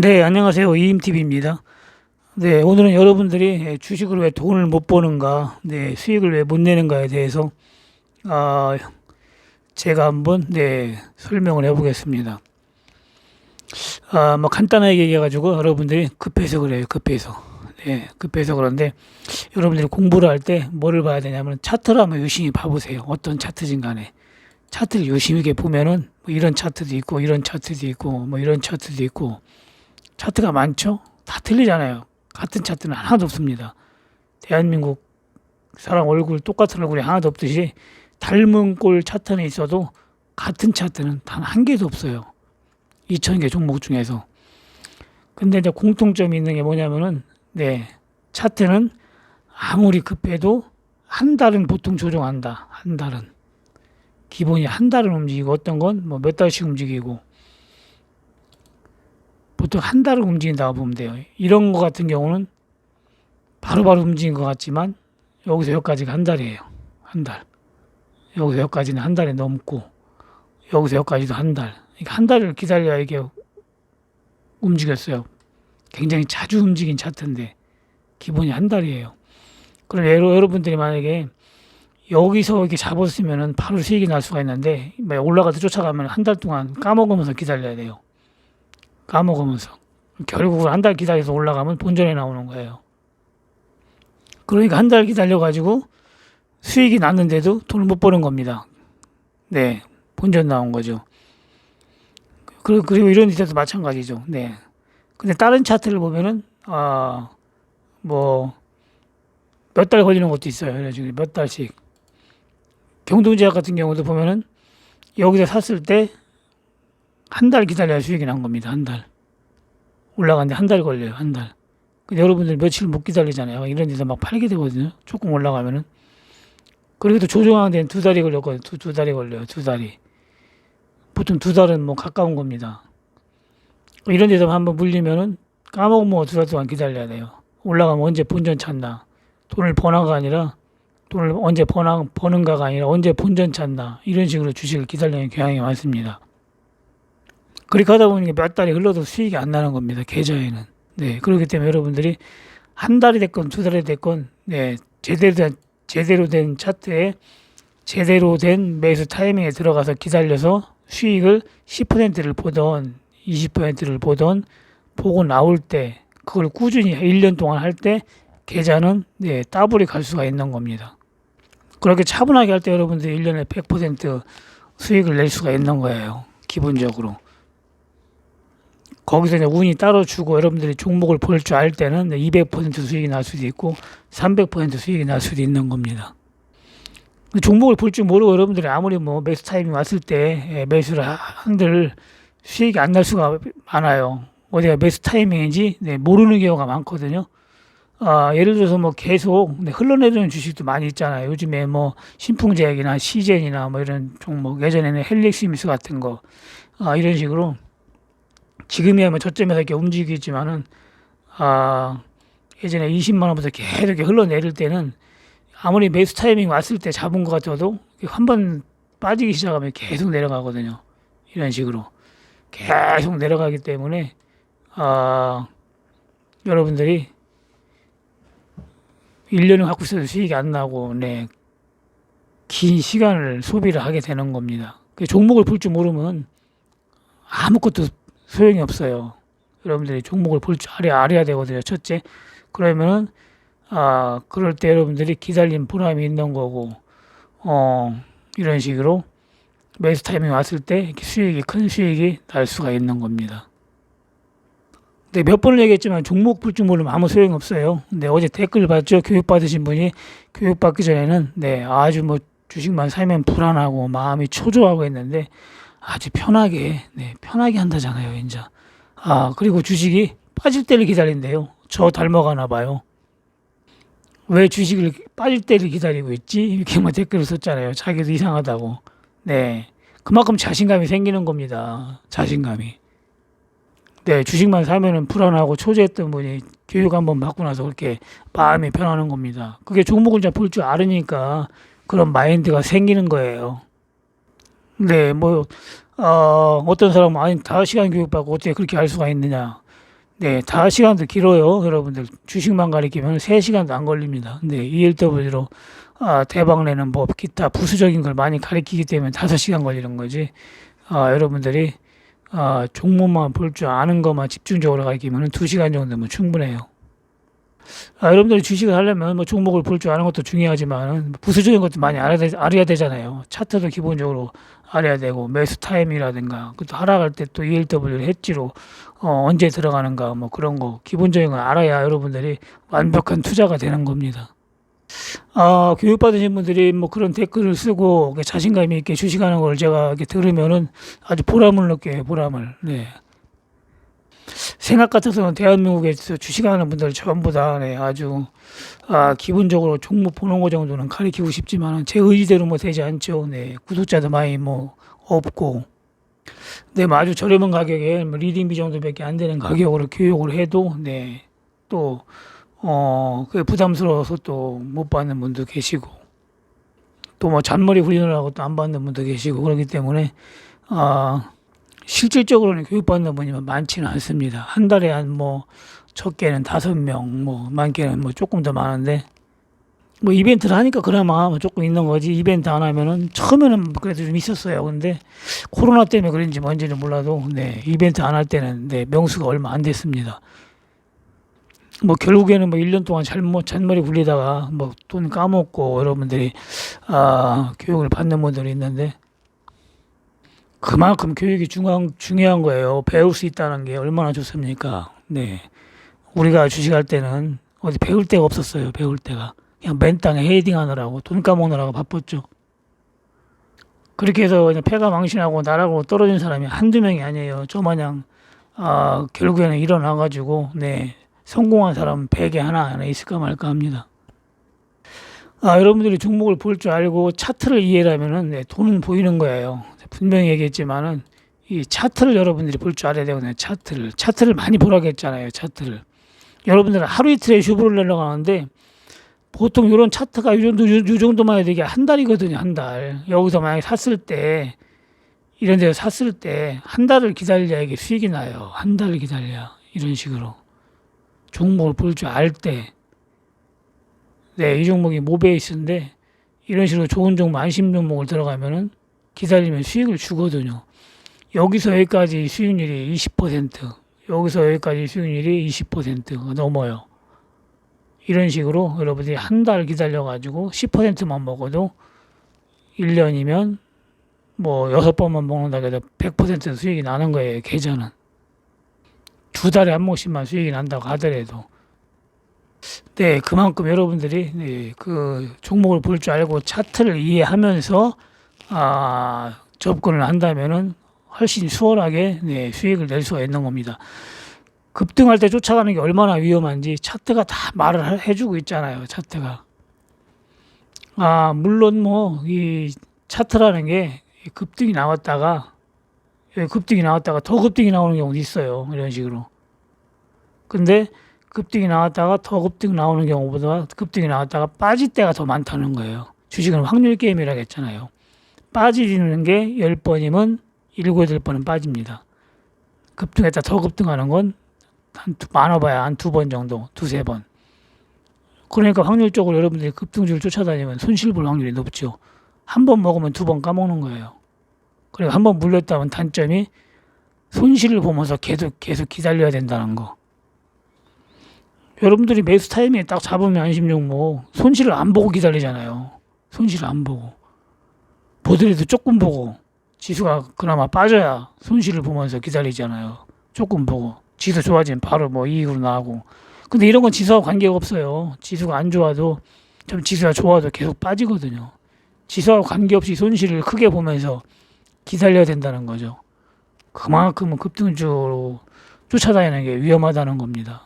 네, 안녕하세요. 이임TV입니다. 네, 오늘은 여러분들이 주식을 왜 돈을 못 버는가, 네, 수익을 왜 못 내는가에 대해서, 아, 제가 한번, 네, 설명을 해보겠습니다. 아, 뭐 간단하게 얘기해가지고 여러분들이 급해서 그래요, 급해서. 네, 급해서 그런데 여러분들이 공부를 할 때 뭐를 봐야 되냐면 차트를 한번 유심히 봐보세요. 어떤 차트진 간에. 차트를 유심히 보면은 뭐 이런 차트도 있고, 이런 차트도 있고, 뭐 이런 차트도 있고, 차트가 많죠? 다 틀리잖아요. 같은 차트는 하나도 없습니다. 대한민국 사람 얼굴 똑같은 얼굴이 하나도 없듯이 닮은 꼴 차트는 있어도 같은 차트는 단 한 개도 없어요. 2천 개 종목 중에서. 근데 이제 공통점이 있는 게 뭐냐면은 네 차트는 아무리 급해도 한 달은 보통 조정한다. 한 달은 기본이 한 달은 움직이고 어떤 건 뭐 몇 달씩 움직이고 보통 한 달을 움직인다고 보면 돼요. 이런 거 같은 경우는 바로 바로 움직인 것 같지만 여기서 여기까지가 한 달이에요. 한 달. 여기서 여기까지는 한 달이 넘고 여기서 여기까지도 한 달. 그러니까 한 달을 기다려야 이게 움직였어요. 굉장히 자주 움직인 차트인데 기본이 한 달이에요. 그럼 예로 여러분들이 만약에 여기서 이렇게 잡았으면은 바로 수익이 날 수가 있는데 뭐 올라가서 쫓아가면 한 달 동안 까먹으면서 기다려야 돼요. 까먹으면서 결국은 한 달 기다려서 올라가면 본전에 나오는 거예요. 그러니까 한 달 기다려 가지고 수익이 났는데도 돈을 못 버는 겁니다. 네, 본전 나온 거죠. 그리고 이런 데서도 마찬가지죠. 네. 근데 다른 차트를 보면은 아 뭐 몇 달 걸리는 것도 있어요. 그래가지고 몇 달씩 경동제약 같은 경우도 보면은 여기서 샀을 때 한 달 기다려야 수익이 난 겁니다. 한 달. 올라가는데 한 달 걸려요. 한 달. 근데 여러분들 며칠 못 기다리잖아요. 이런 데서 막 팔게 되거든요. 조금 올라가면은. 또 조정하는 데는 두 달이 걸렸거든요. 두, 두 달이 걸려요. 두 달이. 보통 두 달은 뭐 가까운 겁니다. 이런 데서 한번 물리면은 까먹으면 두 달 동안 기다려야 돼요. 올라가면 언제 본전 찾나. 돈을 버나가 아니라 돈을 언제 버나, 버는가가 아니라 언제 본전 찾나. 이런 식으로 주식을 기다리는 경향이 많습니다. 그렇게 하다 보니 몇 달이 흘러도 수익이 안 나는 겁니다. 계좌에는. 네. 그렇기 때문에 여러분들이 한 달이 됐건 두 달이 됐건, 네. 제대로 된, 제대로 된 차트에 제대로 된 매수 타이밍에 들어가서 기다려서 수익을 10%를 보던 20%를 보던 보고 나올 때 그걸 꾸준히 1년 동안 할 때 계좌는 네, 따블이 갈 수가 있는 겁니다. 그렇게 차분하게 할 때 여러분들이 1년에 100% 수익을 낼 수가 있는 거예요. 기본적으로. 거기서 이제 운이 따로 주고 여러분들이 종목을 볼 줄 알 때는 200% 수익이 날 수도 있고 300% 수익이 날 수도 있는 겁니다. 종목을 볼 줄 모르고 여러분들이 아무리 뭐 매수 타이밍 왔을 때 예, 매수를 한들 수익이 안 날 수가 많아요. 어디가 매수 타이밍인지 네, 모르는 경우가 많거든요. 아, 예를 들어서 뭐 계속 네, 흘러내리는 주식도 많이 있잖아요. 요즘에 뭐 신풍제약이나 시젠이나 뭐 이런 종목 예전에는 헬릭시미스 같은 거 아, 이런 식으로 지금이야 뭐 저점에서 이렇게 움직이지만은 아 예전에 20만 원부터 계속 이렇게 흘러내릴 때는 아무리 매수 타이밍 왔을 때 잡은 것 같아도 한 번 빠지기 시작하면 계속 내려가거든요. 이런 식으로 계속 내려가기 때문에 아 여러분들이 1년을 갖고 있어도 수익이 안 나고 네. 긴 시간을 소비를 하게 되는 겁니다. 그 종목을 볼 줄 모르면 아무것도 소용이 없어요. 여러분들이 종목을 볼 줄 알아야, 알아야 되거든요. 첫째. 그러면은, 아, 그럴 때 여러분들이 기다린 보람이 있는 거고, 어, 이런 식으로 매수 타이밍이 왔을 때 수익이, 큰 수익이 날 수가 있는 겁니다. 근데 몇 번을 얘기했지만 종목 볼 줄 모르면 아무 소용이 없어요. 근데 어제 댓글 봤죠? 교육받으신 분이 교육받기 전에는 네, 아주 뭐 주식만 사면 불안하고 마음이 초조하고 했는데 아주 편하게, 네, 편하게 한다잖아요, 이제. 아, 그리고 주식이 빠질 때를 기다린대요. 저 닮아가나 봐요. 왜 주식을 빠질 때를 기다리고 있지? 이렇게 뭐 댓글을 썼잖아요. 자기도 이상하다고. 네. 그만큼 자신감이 생기는 겁니다. 자신감이. 네, 주식만 사면은 불안하고 초조했던 분이 교육 한번 받고 나서 그렇게 마음이 변하는 겁니다. 그게 종목을 잘 볼 줄 알으니까 그런 마인드가 생기는 거예요. 네, 뭐, 어, 어떤 사람은, 아니, 다섯 시간 교육받고 어떻게 그렇게 할 수가 있느냐. 네, 다 시간도 길어요. 여러분들 주식만 가리키면 3시간도 안 걸립니다. 근데 ELW로 아, 대박 내는 뭐 기타 부수적인 걸 많이 가리키기 때문에 5시간 걸리는 거지. 아, 여러분들이 아, 종목만 볼 줄 아는 것만 집중적으로 가리키면 2시간 정도면 충분해요. 아, 여러분들이 주식을 하려면 뭐 종목을 볼 줄 아는 것도 중요하지만 부수적인 것도 많이 알아야, 되, 되잖아요. 차트도 기본적으로 알아야 되고 매수 타임이라든가 또 하락할 때 또 ELW를 해지로 어, 언제 들어가는가 뭐 그런 거 기본적인 걸 알아야 여러분들이 완벽한 투자가 되는 겁니다. 아, 교육받으신 분들이 뭐 그런 댓글을 쓰고 자신감 있게 주식하는 걸 제가 이렇게 들으면은 아주 보람을 느껴요, 보람을. 네. 생각 같아서는 대한민국에서 주식하는 분들 전부 다 네, 아주 아, 기본적으로 종목 보는 거 정도는 가리키고 싶지만 제 의지대로 뭐 되지 않죠. 네, 구독자도 많이 뭐 없고, 네, 뭐 아주 저렴한 가격에 뭐 리딩비 정도밖에 안 되는 가격으로 교육을 해도 네, 또 어, 그 부담스러워서 또 못 받는 분도 계시고, 또 뭐 잔머리 훈련을 하고 또 안 받는 분도 계시고 그렇기 때문에 아. 실질적으로는 교육받는 분이 많지는 않습니다. 한 달에 한 뭐 적게는 다섯 명, 뭐 많게는 뭐 조금 더 많은데 뭐 이벤트를 하니까 그나마 뭐 조금 있는 거지 이벤트 안 하면은 처음에는 그래도 좀 있었어요. 근데 코로나 때문에 그런지 뭔지는 몰라도 네 이벤트 안 할 때는 네 명수가 얼마 안 됐습니다. 뭐 결국에는 뭐 1년 동안 잘못 잔머리 굴리다가 뭐 돈 까먹고 여러분들이 아 교육을 받는 분들이 있는데 그만큼 교육이 중요한, 중요한 거예요. 배울 수 있다는 게 얼마나 좋습니까? 네. 우리가 주식할 때는 어디 배울 데가 없었어요. 배울 데가. 그냥 맨 땅에 헤딩 하느라고 돈 까먹느라고 바빴죠. 그렇게 해서 그냥 패가 망신하고 나라고 떨어진 사람이 한두 명이 아니에요. 저 마냥, 아, 결국에는 일어나가지고, 네. 성공한 사람 100에 하나, 하나 있을까 말까 합니다. 아, 여러분들이 종목을 볼 줄 알고 차트를 이해하면은 네, 돈은 보이는 거예요. 분명히 얘기했지만은 이 차트를 여러분들이 볼 줄 알아야 되거든요. 차트를 차트를 많이 보라고 했잖아요. 차트를 여러분들은 하루 이틀에 슈브를 내려가는데 보통 이런 차트가 이 정도 이 정도만 해야 되게 한 달이거든요. 한 달. 여기서 만약에 샀을 때 이런 데서 샀을 때 한 달을 기다려야 이게 수익이 나요. 한 달을 기다려야 이런 식으로 종목을 볼 줄 알 때. 네, 이 종목이 모베이스인데 이런 식으로 좋은 종목 안심 종목을 들어가면은 기다리면 수익을 주거든요. 여기서 여기까지 수익률이 20%, 여기서 여기까지 수익률이 20% 넘어요. 이런 식으로 여러분들이 한 달 기다려가지고 10%만 먹어도 1년이면 뭐 여섯 번만 먹는다 해도 100% 수익이 나는 거예요. 계좌는. 두 달에 한 번씩만 수익이 난다고 하더라도. 네, 그만큼 여러분들이 네, 그 종목을 볼 줄 알고 차트를 이해하면서 아, 접근을 한다면은 훨씬 수월하게 네, 수익을 낼 수가 있는 겁니다. 급등할 때 쫓아가는 게 얼마나 위험한지 차트가 다 말을 해주고 있잖아요. 차트가. 아, 물론 뭐, 이 차트라는 게 급등이 나왔다가, 예, 급등이 나왔다가 더 급등이 나오는 경우도 있어요. 이런 식으로. 근데 급등이 나왔다가 더 급등 나오는 경우보다 급등이 나왔다가 빠질 때가 더 많다는 거예요. 주식은 확률 게임이라고 했잖아요. 빠지는 게 10번이면 7, 8번은 빠집니다. 급등했다 더 급등하는 건 한 많아봐야 한 두 번 정도, 두세 번. 그러니까 확률적으로 여러분들이 급등주를 쫓아다니면 손실 볼 확률이 높죠. 한 번 먹으면 두 번 까먹는 거예요. 그리고 한 번 물렸다면 단점이 손실을 보면서 계속 계속 기다려야 된다는 거. 여러분들이 매수 타이밍에 딱 잡으면 안심 종목 손실을 안 보고 기다리잖아요. 손실을 안 보고. 보더라도 조금 보고 지수가 그나마 빠져야 손실을 보면서 기다리잖아요. 조금 보고 지수 좋아지면 바로 뭐 이익으로 나오고. 근데 이런 건 지수와 관계가 없어요. 지수가 안 좋아도 좀 지수가 좋아도 계속 빠지거든요. 지수와 관계없이 손실을 크게 보면서 기다려야 된다는 거죠. 그만큼은 급등주로 쫓아다니는 게 위험하다는 겁니다.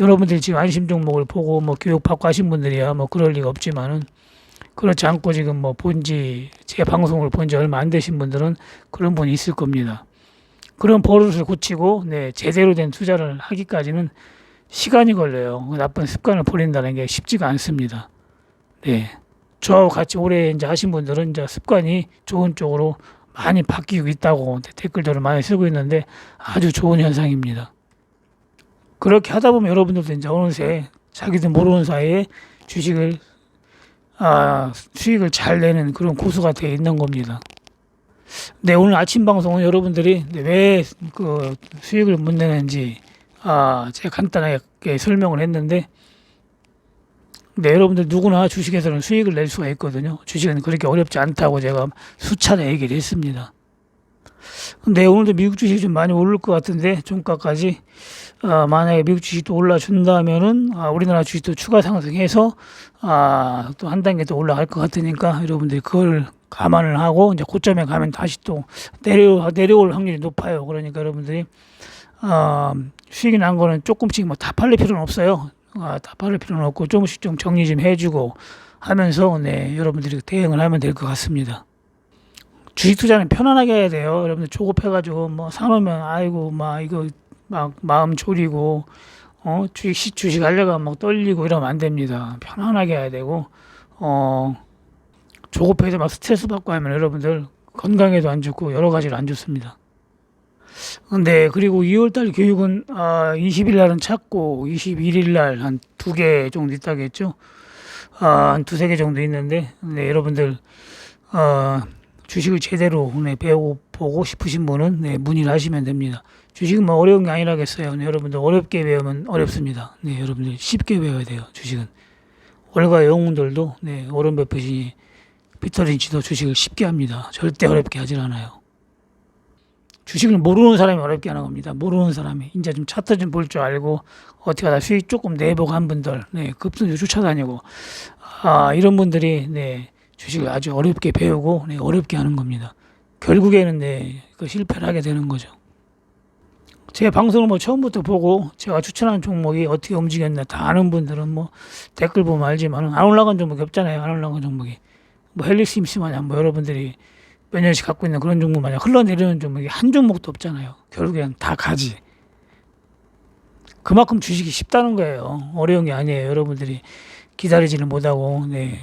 여러분들이 지금 안심 종목을 보고 뭐 교육 받고 하신 분들이야 뭐 그럴 리가 없지만은 그렇지 않고 지금 뭐 본지 제 방송을 본 지 얼마 안 되신 분들은 그런 분이 있을 겁니다. 그런 버릇을 고치고 네, 제대로 된 투자를 하기까지는 시간이 걸려요. 그 나쁜 습관을 버린다는 게 쉽지가 않습니다. 네. 저하고 같이 오래 이제 하신 분들은 이제 습관이 좋은 쪽으로 많이 바뀌고 있다고 댓글들을 많이 쓰고 있는데 아주 좋은 현상입니다. 그렇게 하다 보면 여러분들도 이제 어느새 자기도 모르는 사이에 주식을 아, 수익을 잘 내는 그런 고수가 되어 있는 겁니다. 네, 오늘 아침 방송은 여러분들이 왜 그 수익을 못 내는지 아, 제가 간단하게 설명을 했는데 네, 여러분들 누구나 주식에서는 수익을 낼 수가 있거든요. 주식은 그렇게 어렵지 않다고 제가 수차례 얘기를 했습니다. 근데 오늘도 미국 주식이 좀 많이 오를 것 같은데 종가까지 아, 만약에 미국 주식도 올라준다면은 아, 우리나라 주식도 추가 상승해서 아, 또 한 단계 더 올라갈 것 같으니까 여러분들이 그걸 감안을 하고 이제 고점에 가면 다시 또 내려 내려올 확률이 높아요. 그러니까 여러분들이 아, 수익이 난 거는 조금씩 뭐 다 팔릴 필요는 없어요. 아, 다 팔릴 필요는 없고 조금씩 좀 정리 좀 해주고 하면서 네 여러분들이 대응을 하면 될 것 같습니다. 주식 투자는 편안하게 해야 돼요. 여러분들 조급해가지고 뭐 사놓으면 아이고 막 이거 막 마음 졸이고 어 주식 시 주식 하려고 막 떨리고 이러면 안 됩니다. 편안하게 해야 되고 어 조급해서 막 스트레스 받고 하면 여러분들 건강에도 안 좋고 여러 가지로 안 좋습니다. 근데 그리고 2월달 교육은 아 20일 날은 찾고 21일 날 한 두 개 정도 있다겠죠. 아 한 두세 개 정도 있는데 네 여러분들 어 주식을 제대로 네, 배우고 보고 싶으신 분은 네, 문의를 하시면 됩니다. 주식은 뭐 어려운 게 아니라겠어요. 네, 여러분들 어렵게 배우면 어렵습니다. 네, 여러분들 쉽게 배워야 돼요. 주식은 월가 영웅들도 네, 오른 버핏이 피터 린치도 주식을 쉽게 합니다. 절대 어렵게 하질 않아요. 주식을 모르는 사람이 어렵게 하는 겁니다. 모르는 사람이 이제 좀 차트 좀 볼 줄 알고 어떻게 하다 수익 조금 내보고 한 분들, 네, 급등 쫓아다니고 아 이런 분들이 네. 주식을 아주 어렵게 배우고 네, 어렵게 하는 겁니다. 결국에는 네, 그 실패를 하게 되는 거죠. 제 방송을 뭐 처음부터 보고 제가 추천한 종목이 어떻게 움직였나 다 아는 분들은 뭐 댓글 보면 알지만 안 올라간 종목이 없잖아요. 안 올라간 종목이 뭐 헬리스 임시 마냥 뭐 여러분들이 몇 년씩 갖고 있는 그런 종목 마냥 흘러내리는 종목이 한 종목도 없잖아요. 결국엔 다 가지. 그만큼 주식이 쉽다는 거예요. 어려운 게 아니에요. 여러분들이 기다리지는 못하고 네.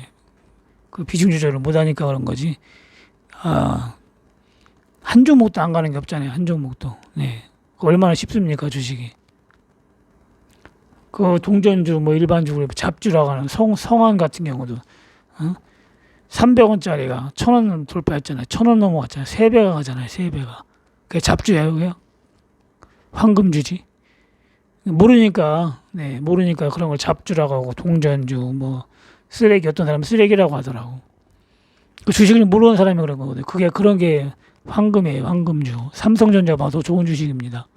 그 비중 조절을 못하니까 그런 거지. 아, 한 종목도 안 가는 게 없잖아요. 한 종목도. 네. 그 얼마나 쉽습니까, 주식이. 그 동전주, 뭐 일반적으로 잡주라고 하는 성, 성한 같은 경우도, 어? 300원짜리가 1000원 돌파했잖아요. 1000원 넘어갔잖아요. 3배가 가잖아요. 3배가. 그게 잡주예요, 그게? 황금주지. 모르니까, 네, 모르니까 그런 걸 잡주라고 하고, 동전주, 뭐, 쓰레기 어떤 사람은 쓰레기라고 하더라고. 그 주식을 모르는 사람이 그런 거거든요. 그게 그런 게 황금이에요. 황금주. 삼성전자보다 더 좋은 주식입니다.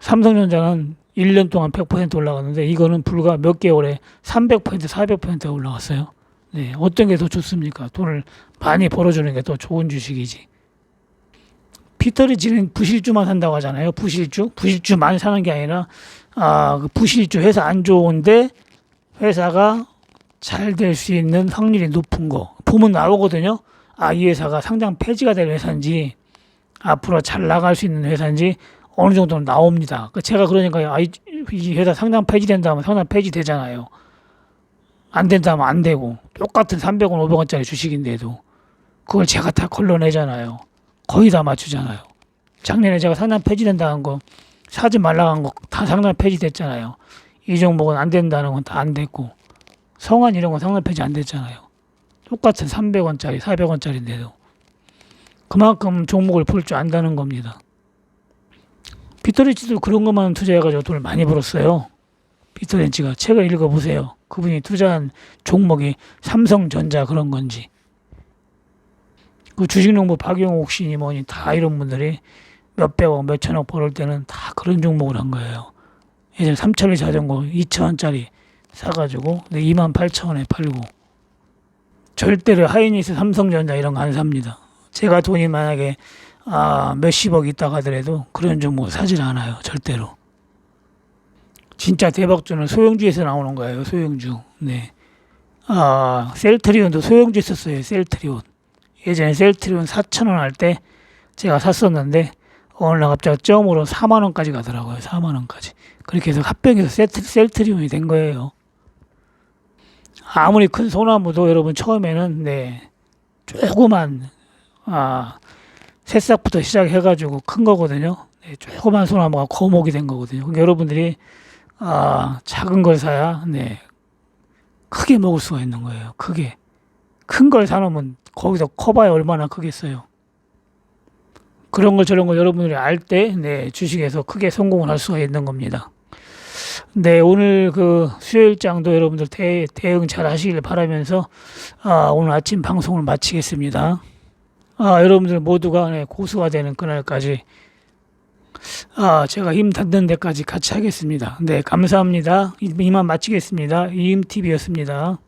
삼성전자는 1년 동안 100% 올라갔는데 이거는 불과 몇 개월에 300% 400% 올라갔어요. 네, 어떤 게 더 좋습니까? 돈을 많이 벌어주는 게 더 좋은 주식이지. 피터리지는 부실주만 산다고 하잖아요. 부실주, 부실주만 사는 게 아니라 아, 그 부실주 회사 안 좋은데 회사가 잘 될 수 있는 확률이 높은 거 보면 나오거든요. 아, 이 회사가 상장 폐지가 될 회사인지 앞으로 잘 나갈 수 있는 회사인지 어느 정도는 나옵니다. 그 제가 그러니까 이 회사 상장 폐지된다면 상장 폐지되잖아요. 안 된다면 안 되고 똑같은 300원, 500원짜리 주식인데도 그걸 제가 다 걸러내잖아요. 거의 다 맞추잖아요. 작년에 제가 상장 폐지된다는 거 사지 말라고 한 거 다 상장 폐지됐잖아요. 이 종목은 안 된다는 건 다 안 됐고 성한 이런 건 상장 폐지 안 됐잖아요. 똑같은 300원짜리, 400원짜리인데도 그만큼 종목을 볼 줄 안다는 겁니다. 피터리치도 그런 것만 투자해가지고 돈을 많이 벌었어요. 피터렌치가 책을 읽어보세요. 그분이 투자한 종목이 삼성전자 그런 건지 그 주식농부 박용옥 씨니 뭐니 다 이런 분들이 몇백억, 몇천억 벌을 때는 다 그런 종목을 한 거예요. 예전에 삼천리 자전거 2천원짜리 사가지고 2만 8천 원에 팔고 절대로 하이니스 삼성전자 이런 거 안 삽니다. 제가 돈이 만약에 아, 몇십억 있다고 하더라도 그런 종목 사질 않아요. 절대로. 진짜 대박주는 소형주에서 나오는 거예요. 소형주. 네. 아, 셀트리온도 소형주 있었어요. 셀트리온. 예전에 셀트리온 4천 원 할 때 제가 샀었는데 어느 날 갑자기 점으로 4만 원까지 가더라고요. 4만 원까지. 그렇게 해서 합병해서 셀트, 셀트리온이 된 거예요. 아무리 큰 소나무도 여러분 처음에는 네 조그만 아 새싹부터 시작해가지고 큰 거거든요. 네, 조그만 소나무가 거목이 된 거거든요. 그러니까 여러분들이 아, 작은 걸 사야 네, 크게 먹을 수가 있는 거예요. 크게 큰 걸 사놓으면 거기서 커봐야 얼마나 크겠어요. 그런 걸 저런 걸 여러분들이 알 때 네, 주식에서 크게 성공을 할 수가 있는 겁니다. 네, 오늘 그 수요일장도 여러분들 대, 대응 잘 하시길 바라면서 아, 오늘 아침 방송을 마치겠습니다. 아, 여러분들 모두가 네, 고수가 되는 그날까지 아, 제가 힘 닿는 데까지 같이 하겠습니다. 네, 감사합니다. 이만 마치겠습니다. 이임TV였습니다.